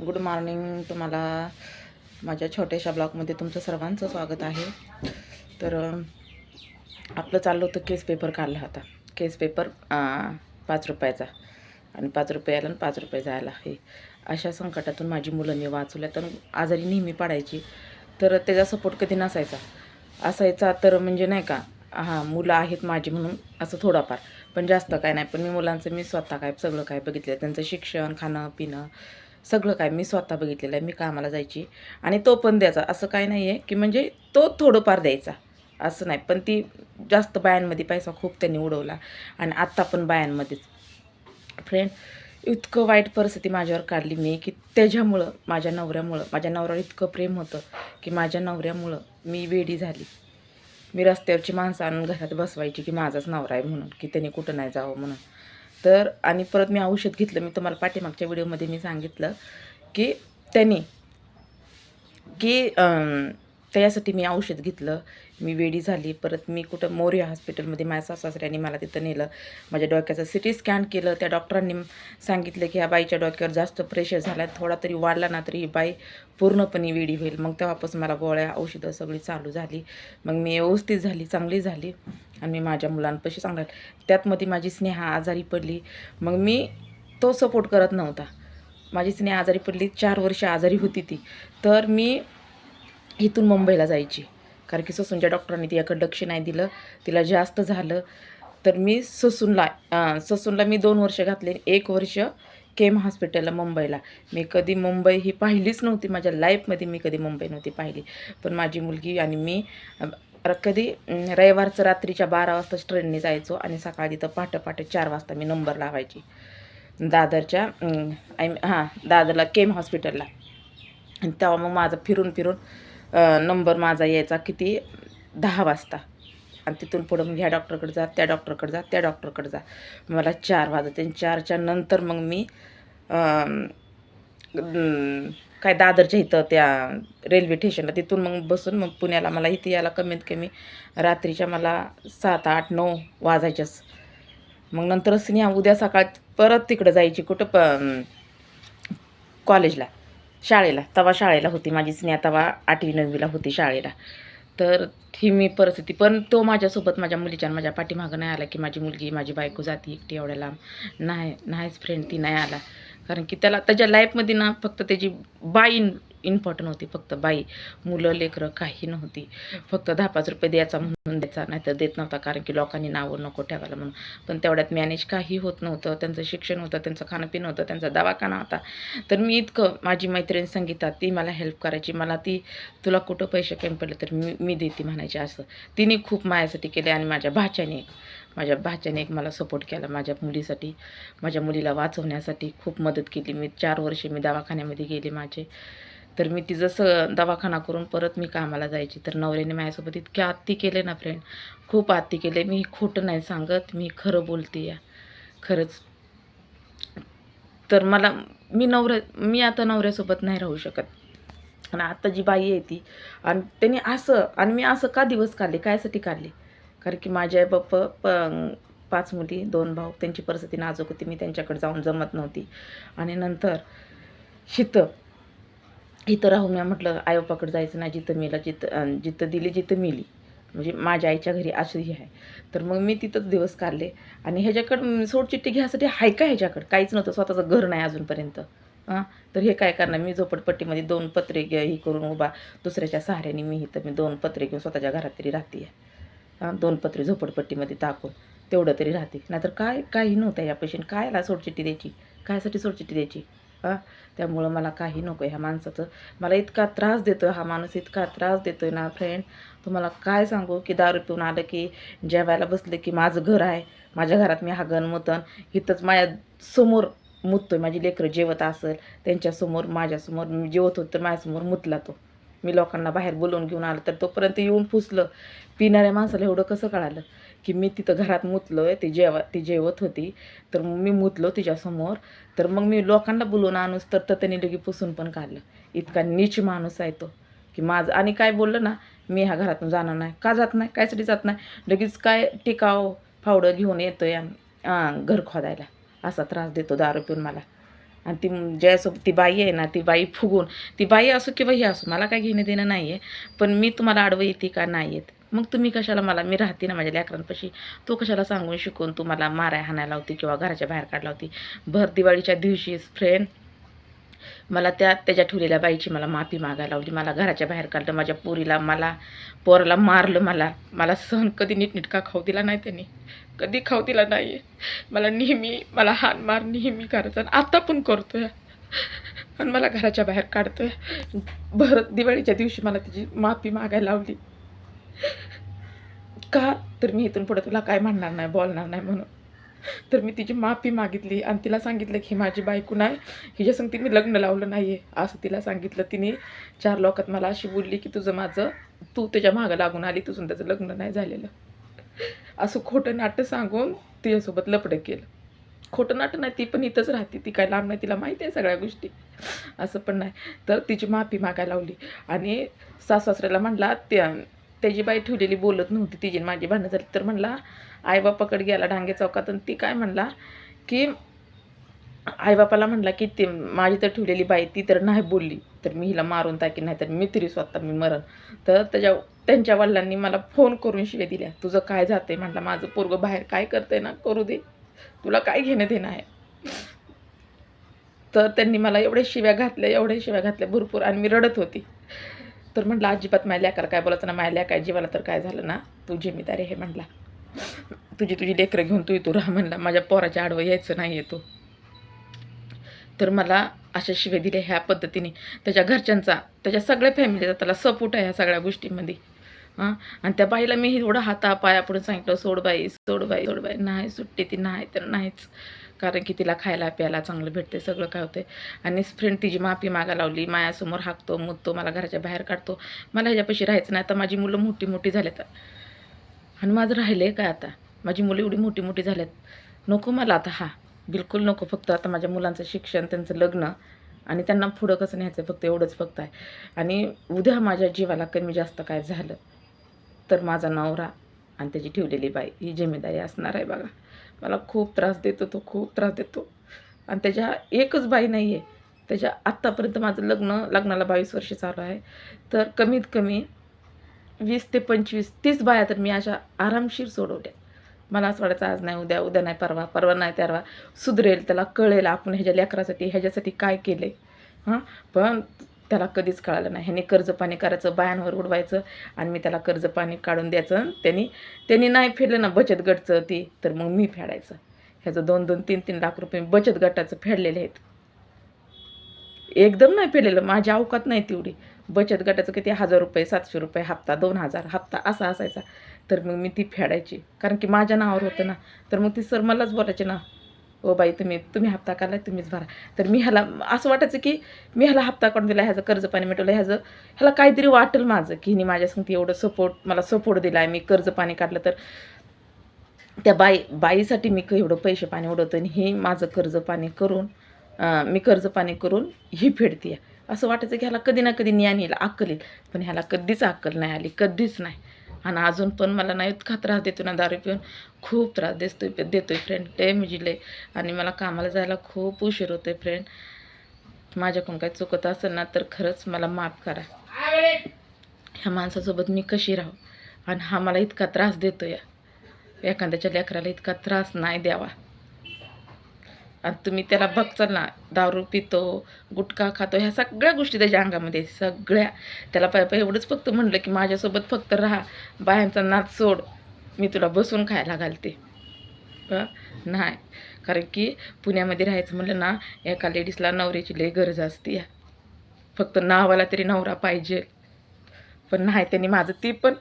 Good morning. तुम्हाला माझ्या छोट्याशा ब्लॉगमध्ये तुमचं सर्वांचं स्वागत आहे. तर आपलं चाललं होतं केस पेपर काढला होता. केस पेपर पाच रुपयाचा. आणि पाच रुपये आला आणि पाच रुपये जायला हे. अशा संकटातून माझी मुलं मी वाचवल्या. तर आजारी नेहमी पाडायची. तर त्याचा सपोर्ट कधी नसायचा. असायचा तर म्हणजे नाही का हां मुलं आहेत माझी म्हणून असं थोडाफार. पण जास्त काय नाही. पण मी मुलांचं मी स्वतः काय सगळं काय बघितलं. त्यांचं शिक्षण खाणं पिणं सगळं काय मी स्वतः बघितलेलं आहे मी कामाला जायची. आणि तो पण द्यायचा. असं काय नाही आहे की म्हणजे तो थोडंफार द्यायचा. असं नाही. पण ती जास्त बायांमध्ये पैसा खूप त्यांनी उडवला. आणि आत्ता पण बायांमध्येच. फ्रेंड इतकं वाईट परिस्थिती माझ्यावर काढली मी की त्याच्यामुळं माझ्या नवऱ्यामुळं माझ्या नवऱ्यावर इतकं प्रेम होतं की माझ्या नवऱ्यामुळं मी वेडी झाली. मी रस्त्यावरची माणसं आणून घरात बसवायची की माझाच नवरा आहे म्हणून की त्यांनी कुठं नाही जावं म्हणून. तर आणि परत मी औषध घेतलं. मी तुम्हाला पाठीमागच्या व्हिडिओमध्ये मी सांगितलं की त्यांनी की त्याच्यासाठी मी औषध घेतलं. मी वेडी झाली. परत मी कुठं मोर्या हॉस्पिटलमध्ये माझ्या सासऱ्याने मला तिथं नेलं. माझ्या डोक्याचं सी टी स्कॅन केलं. त्या डॉक्टरांनी सांगितलं की ह्या बाईच्या डोक्यावर जास्त प्रेशर झाला थोडा तरी वाढला ना तरी ही बाई पूर्णपणे वेडी होईल. मग तेव्हापासून मला गोळ्या औषधं सगळी चालू झाली. मग मी व्यवस्थित झाली चांगली झाली. आणि मी माझ्या मुलांपाशी चांगला त्यातमध्ये माझी स्नेहा आजारी पडली. मग मी तो सपोर्ट करत नव्हता. माझी स्नेहा आजारी पडली. चार वर्ष आजारी होती ती. तर मी इथून मुंबईला जायची. कारण की ससूनच्या डॉक्टरांनी तिच्याकडे लक्ष नाही दिलं. तिला जास्त झालं. तर मी ससूनला ससूनला मी दोन वर्ष घातले एक वर्ष केम हॉस्पिटलला मुंबईला. मी कधी मुंबई ही पाहिलीच नव्हती. माझ्या लाईफमध्ये मी कधी मुंबई नव्हती पाहिली. पण माझी मुलगी आणि मी कधी रविवारचं रात्रीच्या बारा वाजता ट्रेनने जायचो आणि सकाळी तिथं पहाटे पहाटे चार वाजता मी नंबर लावायची. दादरच्या आय हां दादरला केम हॉस्पिटलला. आणि तेव्हा मग माझं फिरून फिरून नंबर माझा यायचा किती? दहा वाजता. आणि तिथून पुढं मग ह्या डॉक्टरकडे जा त्या डॉक्टरकडे जा त्या डॉक्टरकडे जा. मला चार वाजत आणि चारच्या नंतर मग मी काय दादरच्या इथं त्या रेल्वे स्टेशनला तिथून मग बसून मग पुण्याला मला इथे यायला कमीत कमी रात्रीच्या मला सात आठ नऊ वाजायच्याच. मग नंतरच स्नेहा उद्या सकाळ परत तिकडं जायची कुठं प कॉलेजला. शाळेला. तवा शाळेला होती माझी स्नेहा तवा आठवी नववीला होती शाळेला. तर ही मी परिस्थिती. पण तो माझ्यासोबत माझ्या मुलीच्या माझ्या पाठीमागं नाही आला की माझी मुलगी माझी बायको जाती एकटी एवढ्या लांब. नाही नाहीच फ्रेंड ती नाही आला. कारण की त्याला त्याच्या लाईफमध्ये ना फक्त त्याची बाईन इम्पॉर्टंट होती. फक्त बाई मुलं लेकरं काही नव्हती. फक्त दहा पाच रुपये द्यायचा म्हणून द्यायचा नाही तर देत नव्हता कारण की लोकांनी नावं नको ठेवायला म्हणून. पण तेवढ्यात मॅनेज काही होत नव्हतं. त्यांचं शिक्षण होतं त्यांचं खाणंपिणं होतं त्यांचा दवाखाना होता. तर मी इतकं माझी मैत्रीण संगीता ती मला हेल्प करायची. मला ती तुला कुठं पैसे कमी पडले तर मी मी देते म्हणायची असं. तिने खूप माझ्यासाठी केले आणि माझ्या भाच्याने एक माझ्या भाच्याने एक मला सपोर्ट केला. माझ्या मुलीसाठी माझ्या मुलीला वाचवण्यासाठी खूप मदत केली. मी चार वर्षे मी दवाखान्यामध्ये गेले माझे. तर मी ती जसं दवाखाना करून परत मी कामाला जायची. तर नवऱ्याने माझ्यासोबत इतके आत्ती केले ना फ्रेंड खूप आत्ती केले. मी खोटं नाही सांगत. मी खरं बोलते या. खरंच. तर मला मी नवऱ्या मी आता नवऱ्यासोबत नाही राहू शकत. आणि आता जी बाई आहे ती आणि त्यांनी असं आणि मी असं का दिवस काढले? कायसाठी काढले? कारण की माझे आई प पाच मुली दोन भाऊ त्यांची परिस्थिती नाजूक होती. मी त्यांच्याकडे जाऊन जमत नव्हती. आणि नंतर शितं. इथं राहून मी म्हटलं आईबापाकडे जायचं नाही जिथं मेलं जिथं जिथं दिली जिथं मिली. म्हणजे माझ्या आईच्या घरी अशी आहे. तर मग मी तिथंच दिवस काढले. आणि ह्याच्याकडं सोडचिट्टी घ्यायसाठी आहे का ह्याच्याकडं? काहीच नव्हतं स्वतःचं घर नाही अजूनपर्यंत. हां तर हे काय करणार? मी झोपडपट्टीमध्ये दोन पत्रे घे ही करून उभा. दुसऱ्याच्या सहाऱ्याने मी इथं मी दोन पत्रे घेऊन स्वतःच्या घरात तरी राहते. हां दोन पत्रे झोपडपट्टीमध्ये टाकून तेवढं तरी राहते. नाहीतर काय काही नव्हतं या पेशंट कायला सोडचिट्टी द्यायची? कायसाठी सोडचिट्टी द्यायची? हां त्यामुळं मला काही नको ह्या माणसाचं. मला इतका त्रास देतो हा माणूस इतका त्रास देतो ना फ्रेंड तुम्हाला काय सांगू? की दारू पिऊन आलं की जेवायला बसलं की माझं घर आहे. माझ्या घरात मी हागण मुतन. इथंच माझ्यासमोर मुततोय. माझी लेकरं जेवत असेल त्यांच्यासमोर माझ्यासमोर मी जेवत होतं तर माझ्यासमोर मुतला तो. मी लोकांना बाहेर बोलवून घेऊन आलं तर तोपर्यंत येऊन पुसलं. पिणाऱ्या माणसाला एवढं कसं कळालं? की मी तिथं घरात मुतलो आहे ती जेवा ती जेवत होती. तर मग मी मुतलो तिच्यासमोर. तर मग मी लोकांना बोलवून आणूस तर तर त्यांनी लगी पुसून पण काढलं. इतका नीच माणूस आहे तो. की माझं आणि काय बोललं ना मी ह्या घरातून जाणार नाही. का जात नाही? कायसाठी जात नाही? लगेच काय टिकाव फावडं घेऊन येतो अं, घर खोदायला. असा त्रास देतो दारू पिऊन मला. आणि ती ज्यासोबत ती बाई आहे ना ती बाई फुगून ती बाई असो किंवा ही असो मला काय घेणं देणं नाही आहे पण मी तुम्हाला आडवं येते का? नाही येत मग तुम्ही कशाला मला मी राहते ना माझ्या लेकरांपाशी तो कशाला सांगून शिकून तुम्हाला माराय हाणायला होती किंवा घराच्या बाहेर काढला होती भर दिवाळीच्या दिवशी फ्रेंड मला त्या त्याच्या ठेवलेल्या बाईची मला माफी मागायला लावली. मला घराच्या बाहेर काढलं माझ्या पोरीला मला पोराला मारलं मला मला सहन कधी नीटनीटका खाऊ दिला नाही त्यांनी. कधी खाऊ नाही आहे मला नेहमी मला हान मार नेहमी करायचं आणि आता पण करतोय. आणि मला घराच्या बाहेर काढतोय. भरत दिवाळीच्या दिवशी मला तिची माफी मागायला लावली. का? तर मी इथून पुढे तुला काय म्हणणार नाही बोलणार नाही म्हणून. तर मी तिची माफी मागितली आणि तिला सांगितलं की माझी बायको नाही. हिच्यासंग तिने मी लग्न लावलं नाही आहे असं तिला सांगितलं तिने. चार लोकात मला अशी बोलली की तुझं माझं तू त्याच्या मागं लागून आली तुझून त्याचं लग्न नाही झालेलं. असं खोटं नाटं सांगून तिच्यासोबत लपडं केलं. खोटं नाटं नाही ती पण इथंच राहते. ती काय लांब नाही तिला माहिती आहे सगळ्या गोष्टी. असं पण नाही. तर तिची माफी मागायला लावली. आणि सासऱ्याला म्हणला त्या त्याची बाई ठेवलेली बोलत नव्हती तिची माझी भांडणं झाली. तर म्हणला आईबापाकडे गेला डांगे चौकात आणि ती काय म्हणला की आईबापाला म्हणला की ते माझी तर ठेवलेली बाई ती तर नाही बोलली. तर मी हिला मारून टाकीन नाही तर मी तरी स्वतः मी मरण. तर त्याच्या त्यांच्या वडिलांनी मला फोन करून शिव्या दिल्या. तुझं काय जाते म्हटलं माझं पोरगं बाहेर काय करतंय ना करू दे. तुला काय घेणं देणं आहे? तर त्यांनी मला एवढ्या शिव्या घातल्या एवढ्या शिव्या घातल्या भरपूर आणि मी रडत होती. तर म्हटलं अजिबात माझ्या लेकाला काय बोलायचं ना माझ्या लेकाय जीवाला तर काय झालं ना? तू जिम्मेदारी हे म्हटला. तुझी तुझी लेकरं घेऊन तू येतो राहा म्हणला. माझ्या पोराच्या आडवं यायचं नाही येतो तर मला अशा शिव्या दिल्या ह्या पद्धतीने. त्याच्या घरच्यांचा त्याच्या सगळ्या फॅमिलीचा त्याला सपोर्ट आहे ह्या सगळ्या गोष्टीमध्ये. हां? आणि त्या बाईला मी एवढं हाता पाया पुढे सांगितलं सोड बाई सोड बाई सोड बाई नाही सुट्टी ती नाही तर नाहीच. कारण की तिला खायला प्यायला चांगलं भेटते सगळं काय होते आणि फ्रेंड तिची माफी मागा लावली मायासमोर हाकतो मुदतो मला घराच्या बाहेर काढतो. मला ह्याच्यापाशी राहायचं नाही आता माझी मुलं मोठी मोठी झाल्यात. आणि माझं राहिलं आहे काय आता? माझी मुलं एवढी मोठी मोठी झाल्यात. नको मला आता हा. बिलकुल नको फक्त आता माझ्या मुलांचं शिक्षण त्यांचं लग्न आणि त्यांना पुढं कसं न्यायचं फक्त एवढंच फक्त आहे. आणि उद्या माझ्या जीवाला कमी जास्त काय झालं तर माझा नवरा आणि त्याची ठेवलेली बाई ही जिम्मेदारी असणार आहे बघा. मला खूप त्रास देतो तो खूप त्रास देतो. आणि त्याच्या एकच बाई नाही आहे त्याच्या आत्तापर्यंत माझं लग्न लग्नाला बावीस वर्ष चालू आहे. तर कमीत कमी वीस ते पंचवीस तीस बाया तर मी अशा आरामशीर सोडवल्या. मला असं वाटायचं आज नाही उद्या उद्या नाही परवा परवा नाही तरवा सुधरेल त्याला कळेल आपण ह्याच्या लेकरासाठी ह्याच्यासाठी काय केले हां? पण त्याला कधीच कळालं नाही. ह्याने कर्ज पाणी करायचं बायांवर उडवायचं आणि मी त्याला कर्ज पाणी काढून द्यायचं त्यांनी त्यांनी नाही फेडलं ना बचत गटचं ती तर मग मी फेडायचं. ह्याचं दोन दोन तीन तीन लाख रुपये बचत गटाचं फेडलेले आहेत. एकदम नाही फेडलेलं माझ्या अवकात नाही तेवढी. बचत गटाचं किती? हजार रुपये सातशे रुपये हप्ता दोन हजार हप्ता असा असायचा. तर मग मी ती फेडायची. कारण की माझ्या नावावर होतं ना. तर मग ती सर मलाच बोलायचे ना ओ बाई तुम्ही तुम्ही हप्ता काढला तुम्हीच भरा. तर मी ह्याला असं वाटायचं की मी ह्याला हप्ता काढून दिला ह्याचं कर्ज पाणी मिटवलं ह्याचं ह्याला काहीतरी वाटेल माझं की हिने माझ्या संगती एवढं सपोर्ट मला सपोर्ट दिला आहे मी कर्ज पाणी काढलं तर. त्या बाई बाईसाठी मी एवढं पैसे पाणी उडवतो आणि हे माझं कर्ज पाणी करून मी कर्ज पाणी करून ही फेडते आहे असं वाटायचं की ह्याला कधी ना कधी ज्ञान येईल अक्कल येईल. पण ह्याला कधीच अक्कल नाही आली कधीच नाही. आणि अजून पण मला नाही इतका त्रास देतो ना दारू पिऊन. खूप त्रास देतो देतोय फ्रेंड लय म्हणजे लय. आणि मला कामाला जायला खूप उशीर होतो आहे फ्रेंड माझ्याकडून काही चुकत असेल ना तर खरंच मला माफ करा. ह्या माणसासोबत मी कशी राहू आणि हा मला इतका त्रास देतो या एखाद्याच्या लेकराला इतका त्रास नाही द्यावा. आणि तुम्ही त्याला बघचाल ना दारू पितो गुटखा खातो ह्या सगळ्या गोष्टी त्याच्या अंगामध्ये सगळ्या. त्याला पाय पाय एवढंच फक्त म्हणलं की माझ्यासोबत फक्त राहा बायांचा नाच सोड मी तुला बसून खायला घालते. नाही. कारण की पुण्यामध्ये राहायचं म्हणलं ना एका लेडीजला नवऱ्याची लई गरज असते फक्त नावाला तरी नवरा पाहिजे. पण नाही त्यांनी माझं ते पण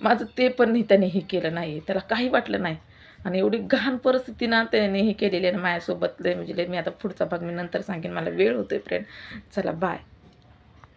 माझं ते पण नाही त्याने हे केलं नाही त्याला काही वाटलं नाही. आणि एवढी घाण परिस्थिती ना त्याने हे केलेली आहे ना माझ्यासोबत म्हणजे मी आता पुढचा भाग मी नंतर सांगेन. मला वेळ होतोय फ्रेंड चला बाय